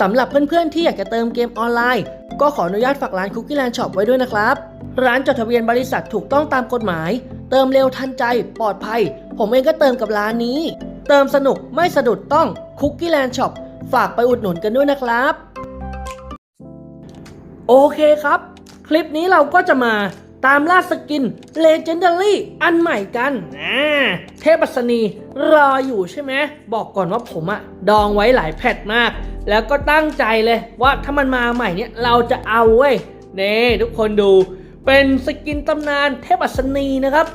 สำหรับเพื่อนๆที่อยากจะเติมเกมออนไลน์ ก็ขออนุญาตฝากร้าน Cookie Land Shop ไว้ด้วยนะครับ ร้านจดทะเบียนบริษัทถูกต้องตามกฎหมาย เติมเร็วทันใจ ปลอดภัย ผมเองก็เติมกับร้านนี้ เติมสนุกไม่สะดุดต้อง Cookie Land Shop ฝากไปอุดหนุนกันด้วยนะครับ โอเคครับ คลิปนี้เราก็จะมาตามล่าสกิน Legendary อันใหม่กันเทพบัสนีรออยู่ใช่ไหม บอกก่อนว่าผมอะดองไว้หลายแพทมาก แล้วก็ตั้งใจเลยว่าถ้ามันมาใหม่เนี่ยเราจะเอาเว้ยเน่ทุกคนดูเป็นสกินตำนานเทพบัสนีนะครับ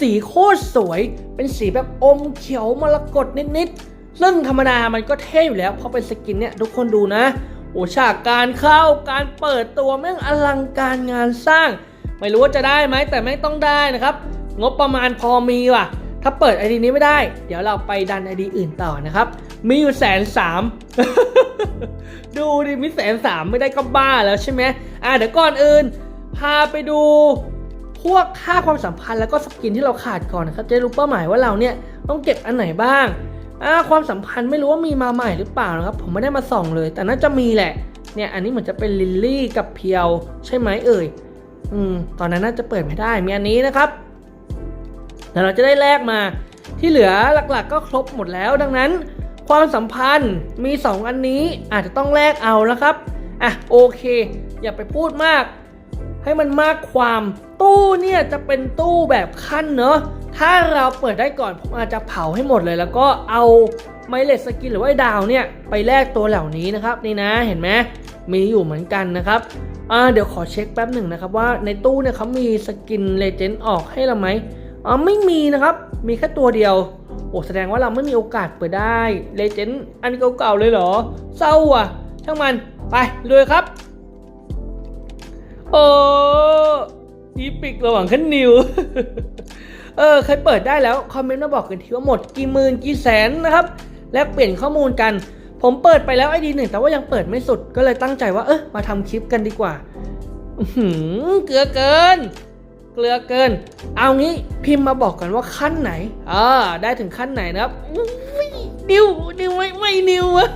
สีโคตรสวย เป็นสีแบบอมเขียวมรกตนิดๆซึ่งธรรมดามันก็เท่อยู่แล้วเพราะเป็นสกินเนี่ยทุกคนดูนะโอ้ฉากการเข้าการเปิดตัวแม่งอลังการงานสร้าง ไม่รู้ว่าจะได้ไหมแต่แม่งต้องได้นะครับ งบประมาณพอมีว่ะ ถ้าเปิดไอดีนี้ไม่ได้ เดี๋ยวเราไปดันไอดีอื่นต่อนะครับ มีอยู่แสนสามดูดิมีแสนสามไม่ได้ก็บ้าแล้วใช่ไหมอะเดี๋ยวก่อนอื่น พาไปดูพวกค่าความสัมพันธ์แล้วก็สกินที่เราขาดก่อนนะครับจะรู้เป้าหมายว่าเราเนี่ยต้องเก็บอันไหนบ้างอ่าความสัมพันธ์ไม่รู้ว่ามีมาใหม่หรือเปล่านะครับ ผมไม่ได้มาส่องเลย แต่น่าจะมีแหละ เนี่ยอันนี้เหมือนจะเป็นลิลลี่กับเพียวใช่ไหมเอ่ย อืมตอนนั้นน่าจะเปิดไม่ได้ มีอันนี้นะครับ แล้วเราจะได้แลกมาที่เหลือหลักๆ ก็ครบหมดแล้ว ดังนั้น ความสัมพันธ์มี 2 อันนี้อาจจะต้องแลกเอาแล้วครับอะโอเค อย่าไปพูดมาก ให้มันมากความตู้เนี่ยจะเป็นตู้แบบขั้นเนอะถ้าเราเปิดได้ก่อนผมอาจจะเผาให้หมดเลย แล้วก็เอาไมเลสสกินหรือว่าดาวเนี่ยไปแลกตัวเหล่านี้นะครับนี่นะเห็นไหมมีอยู่เหมือนกันนะครับอ่าเดี๋ยวขอเช็คแป๊บหนึ่งนะครับว่าในตู้เนี่ยเขามีสกินเลเจนด์ออกให้เราไหม อ๋อไม่มีนะครับ มีแค่ตัวเดียว โอ้แสดงว่าเราไม่มีโอกาสเปิดได้เลเจนด์อันเก่าๆเลยเหรอ เศร้าอะ ช่างมันไปเลยครับ โอ้อีปิกระหว่างขั้นนิว เออใครเปิดได้แล้ว คอมเมนต์มาบอกกันทีว่าหมดกี่หมื่นกี่แสนนะครับ และเปลี่ยนข้อมูลกัน ผมเปิดไปแล้วไอดีหนึ่งแต่ว่ายังเปิดไม่สุดก็เลยตั้งใจว่าเออมาทำคลิปกันดีกว่าหือเกือเกิน เกลือเกิน เอางี้พิมพ์มาบอกกันว่าขั้นไหนอ่าได้ถึงขั้นไหนนะครับนิวนิวไม่ไม่นิวอะ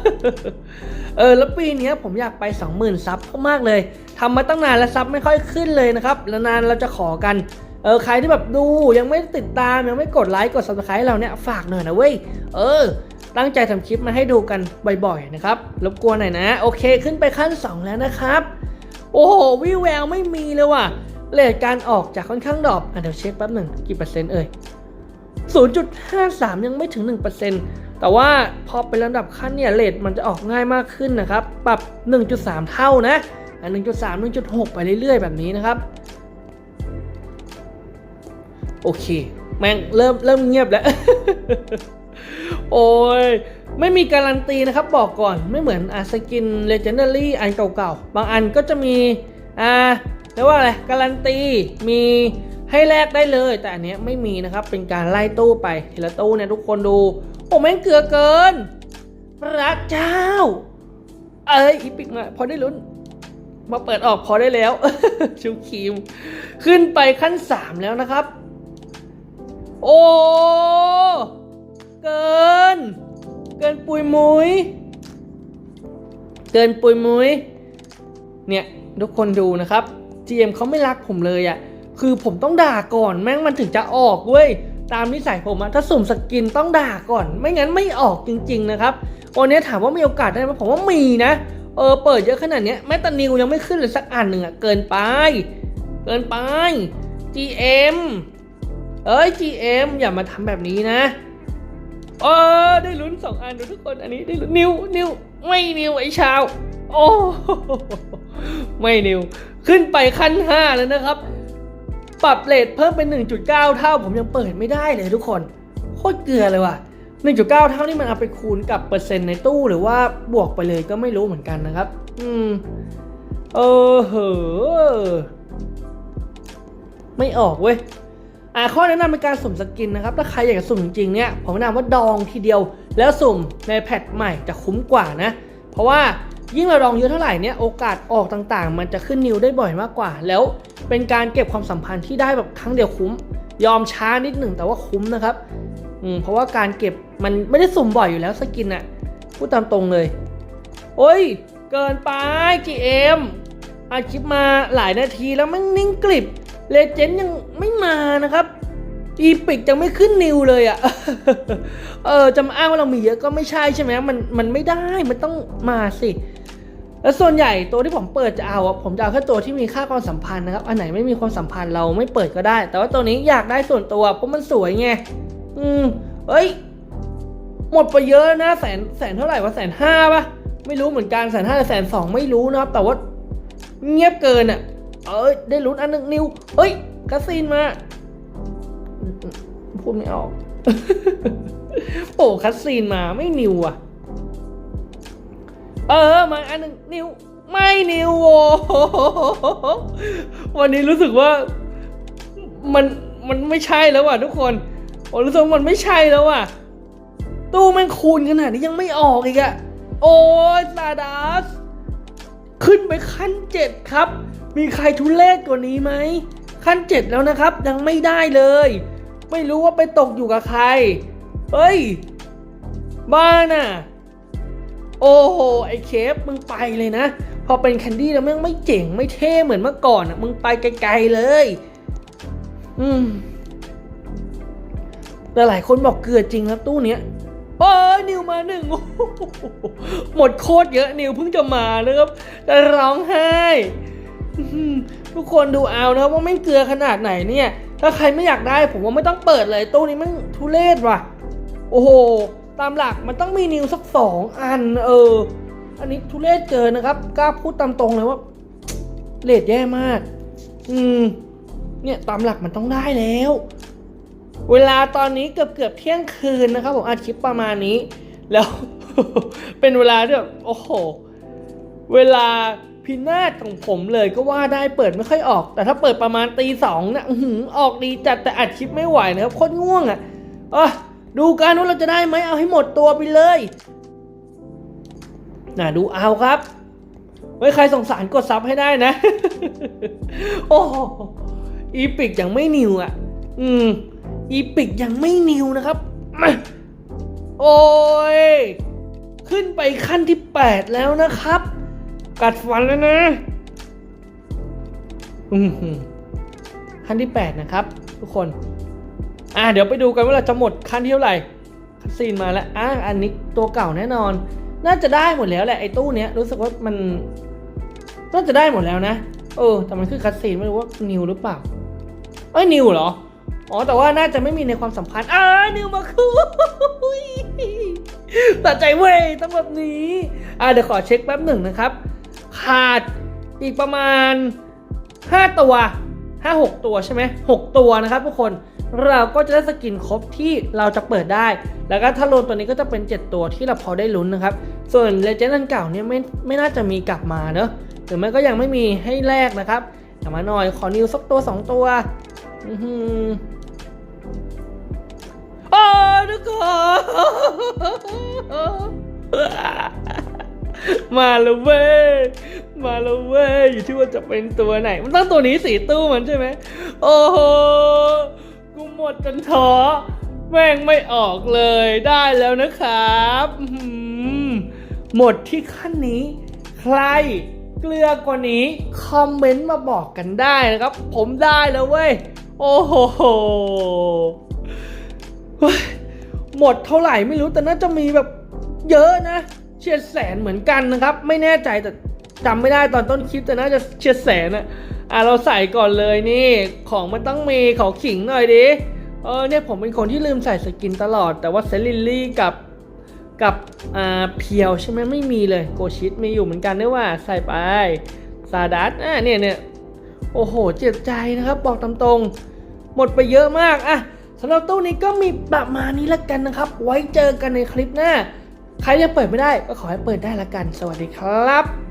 เออแล้วปีนี้ผมอยากไป 20,000ซับมากๆเลยทำมาตั้งนานแล้วซับไม่ค่อยขึ้นเลยนะครับแล้วนานเราจะขอกันเออใครที่แบบดูยังไม่ติดตามยังไม่กดไลค์กด subscribe เราเนี่ยฝากหน่อยนะเว้ยเออ ตั้งใจทำคลิปมาให้ดูกันบ่อยๆนะครับรบกวนหน่อยนะ โอเคขึ้นไปขั้น 2 แล้วนะครับ โอ้โหวิแววไม่มีเลยว่ะ เลทการออกจากค่อนข้างดรอปอะเดี๋ยวเช็คแป๊บหนึ่งกี่เปอร์เซ็นต์เอ่ย 0.53 ยังไม่ถึง 1%แต่ว่าพอเป็นระดับขั้นเนี่ยเลทมันจะออกง่ายมากขึ้นนะครับ ปรับ 1.3 เท่านะอะ1.3 1.6 ไปเรื่อยๆ แบบนี้นะครับ โอเค แม่งเริ่มเริ่มเงียบแล้ว โอ้ยไม่มีการันตีนะครับบอกก่อนไม่เหมือนอะสกิน Legendary อันเก่าๆ บางอันก็จะมีอ่า รียกว่าอะไรการันตีมีให้แลกได้เลย แต่อันเนี้ยไม่มีนะครับเป็นการไล่ตู้ไปทีละตู้เนี่ยทุกคนดูโอ้แม่งเกลือเกินพระเจ้า เอ้ยอีปิกมาพอได้ลุ้น มาเปิดออกพอได้แล้วชิวครีม ขึ้นไปขั้นสามแล้วนะครับ โอ้เกิน เกินปุยมุย เกินปุยมุย เนี่ยทุกคนดูนะครับ GM เขาไม่รักผมเลยอะ่ะคือผมต้องด่าก่อนแม่งมันถึงจะออกเว้ยตามนิสัยผมอะถ้าสุ่มสกินต้องด่าก่อน ไม่งั้นไม่ออกจริง ๆ นะครับวันนี้ถามว่ามีโอกาสได้ไหมผมว่ามีนะเออเปิดเยอะขนาดนี้แม้แต่นิวยังไม่ขึ้นเลยสักอันหนึ่งอะเกินไป เกินไป GM เอ้ย GM อย่ามาทำแบบนี้นะเออได้ลุ้นสองอันดูทุกคนอันนี้ได้ลุ้นนิวนิวไม่นิวไอ้ชาว โอ้ไม่นิว ขึ้นไปขั้นห้าแล้วนะครับ ปรับเลทเพิ่มเป็น 1.9 เท่า ผมยังเปิดไม่ได้เลยทุกคน โคตรเกลือเลยว่ะ 1.9 เท่านี่มันเอาไปคูณกับเปอร์เซ็นต์ในตู้หรือว่าบวกไปเลยก็ไม่รู้เหมือนกันนะครับ อืม เออเหอไม่ออกเว้ยอ่าข้อแนะนำเป็นการสุ่มสกินนะครับ ถ้าใครอยากจะสุ่มจริงๆเนี่ย ผมแนะนำว่าดองทีเดียวแล้วสุ่มในแพทใหม่จะคุ้มกว่านะ เพราะว่า ยิ่งเราดองเยอะเท่าไหร่เนี่ยโอกาสออกต่างๆ มันจะขึ้นนิวได้บ่อยมากกว่า แล้วเป็นการเก็บความสัมพันธ์ที่ได้แบบครั้งเดียวคุ้ม ยอมช้านิดหนึ่งแต่ว่าคุ้มนะครับอืมเพราะว่าการเก็บมันไม่ได้สุ่มบ่อยอยู่แล้วสกินอะพูดตามตรงเลย โอ้ย เกินไปกี่เอ็มอาคลิปมาหลายนาทีแล้วมันนิ่งกริบเลเจนด์ยังไม่มานะครับอีพิกยังไม่ขึ้นนิวเลยอะ่ะ เออจะมาอ้างว่าเรามีเยอะก็ไม่ใช่ใช่ไหมมันมันไม่ได้ มันต้องมาสิ แล้วส่วนใหญ่ตัวที่ผมเปิดจะเอาผมจะเอาแค่ตัวที่มีค่าความสัมพันธ์นะครับ อันไหนไม่มีความสัมพันธ์เราไม่เปิดก็ได้ แต่ว่าตัวนี้อยากได้ส่วนตัวเพราะมันสวยไง อืมเอ้ย หมดไปเยอะนะแสนแสนเท่าไหร่วะแสนห้าปะไม่รู้เหมือนกันแสนห้าแสนสองไม่รู้นะครับ แต่ว่าเงียบเกินอะ่ะ เอ้ยได้ลุ้นอันหนึ่งนิวเฮ้ยคาซีนมาพูดไม่ออกโอ้คัสซีนมาไม่นิวอะ เออมาอันหนึ่งนิวไม่นิวโววันนี้รู้สึกว่ามันมันไม่ใช่แล้วว่ะทุกคนโอ้รู้สึกมันไม่ใช่แล้วว่ะ ตู้แม่งคูณขนาดนี้ยังไม่ออกอีกอะโอ้ยซาดัส ขึ้นไปขั้นเจ็ดครับ มีใครทุเลศกว่านี้ไหม ขั้นเจ็ดแล้วนะครับ ยังไม่ได้เลย ไม่รู้ว่าไปตกอยู่กับใคร เฮ้ย บ้าน่ะ โอ้โห ไอ้เคฟมึงไปเลยนะ พอเป็นแคนดี้แล้วแม่งไม่เจ๋งไม่เท่เหมือนเมื่อก่อนอะ มึงไปไกลๆเลย อืมแต่หลายคนบอกเกลือจริงครับตู้เนี้ยโอ้นิวมาหนึ่งหมดโคตรเยอะนิวเพิ่งจะมานะครับจะร้องไห้ ทุกคนดูเอานะว่าไม่เกลือขนาดไหนเนี่ย ถ้าใครไม่อยากได้ผมว่าไม่ต้องเปิดเลยตู้นี้มันทุเรศว่ะ โอ้โห ตามหลักมันต้องมีนิวสักสองอัน เออ อันนี้ทุเรศเกินนะครับกล้าพูดตามตรงเลยว่าเลทแย่มาก อืม เนี่ยตามหลักมันต้องได้แล้ว เวลาตอนนี้เกือบเกือบเที่ยงคืนนะครับ ผมอัดคลิปประมาณนี้ แล้ว เป็นเวลาที่แบบโอ้โห เวลาพินาศของผมเลยก็ว่าได้เปิดไม่ค่อยออก แต่ถ้าเปิดประมาณตีสองนะออหือออกดีจัดแต่อัดคลิปไม่ไหวนะครับโคตรง่วงอะ่ะอะ ดูกันว่าเราจะได้ไหมเอาให้หมดตัวไปเลยน่ะดูเอาครับ ไว้ใครสงสารกดซับให้ได้นะ โอ้อีพิกยังไม่นิวอะ อืม อีพิกยังไม่นิวนะครับ โอ้ย ขึ้นไปขั้นที่ 8 แล้วนะครับ กัดฟันแล้วนะอือหือขั้นที่ 8 นะครับ ทุกคน อะเดี๋ยวไปดูกันว่าเราจะหมดขั้นที่เท่าไหร่คัดซีนมาแล้วอะอันนี้ตัวเก่าแน่นอน น่าจะได้หมดแล้วแหละไอ้ตู้เนี้ยรู้สึกว่ามันน่าจะได้หมดแล้วนะ เออ แต่มันคือคัดซีนไม่รู้ว่านิวหรือเปล่าเอ้ยนิวเหรออ๋อแต่ว่าน่าจะไม่มีในความสัมพันธ์อ่านิวมาคู่ตัดใจเว้ยต้องแบบนี้อ่าเดี๋ยวขอเช็คแป๊บหนึ่งนะครับ ขาดอีกประมาณ 5 ตัว 5 6 ตัวใช่ไหม6ตัวนะครับทุกคน เราก็จะได้สกินครบที่เราจะเปิดได้ แล้วก็ถ้ารวมตัวนี้ก็จะเป็น 7 ตัวที่เราพอได้ลุ้นนะครับ ส่วนเลเจนด์อันเก่าเนี่ยไม่ไม่น่าจะมีกลับมาเนอะหรือไม่ก็ยังไม่มีให้แลกนะครับเอามาหน่อยขอนิวสักตัว 2 ตัวอือหือโอ้ยทุกคนมาแล้วเว้ย มาแล้วเว้ย อยู่ที่ว่าจะเป็นตัวไหน มันต้องตัวนี้สีตู้มันใช่ไหม โอ้โห กูหมดจนท้อแม่งไม่ออกเลยได้แล้วนะครับหมดที่ขั้นนี้ ใครเกลือกว่านี้ คอมเมนต์มาบอกกันได้นะครับ ผมได้แล้วเว้ย โอ้โหหมดเท่าไหร่ไม่รู้แต่น่าจะมีแบบเยอะนะเฉียดแสนเหมือนกันนะครับ ไม่แน่ใจแต่จำไม่ได้ตอนต้นคลิปแต่น่าจะเฉียดแสนอะ อะเราใส่ก่อนเลยนี่ ของมันต้องมีขอขิงหน่อยดิเออเนี่ยผมเป็นคนที่ลืมใส่สกินตลอด แต่ว่าเซลิลลี่กับกับอ่าเพียวใช่ไหมไม่มีเลยโกชิตมีอยู่เหมือนกันด้วยว่าใส่ไปซาดัสอะเนี่ยเนี่ยโอ้โหเจ็บใจนะครับบอกตามตรงหมดไปเยอะมากอะสำหรับตู้นี้ก็มีประมาณนี้ละกันนะครับ ไว้เจอกันในคลิปหน้า ใครยังเปิดไม่ได้ก็ขอให้เปิดได้ละกัน สวัสดีครับ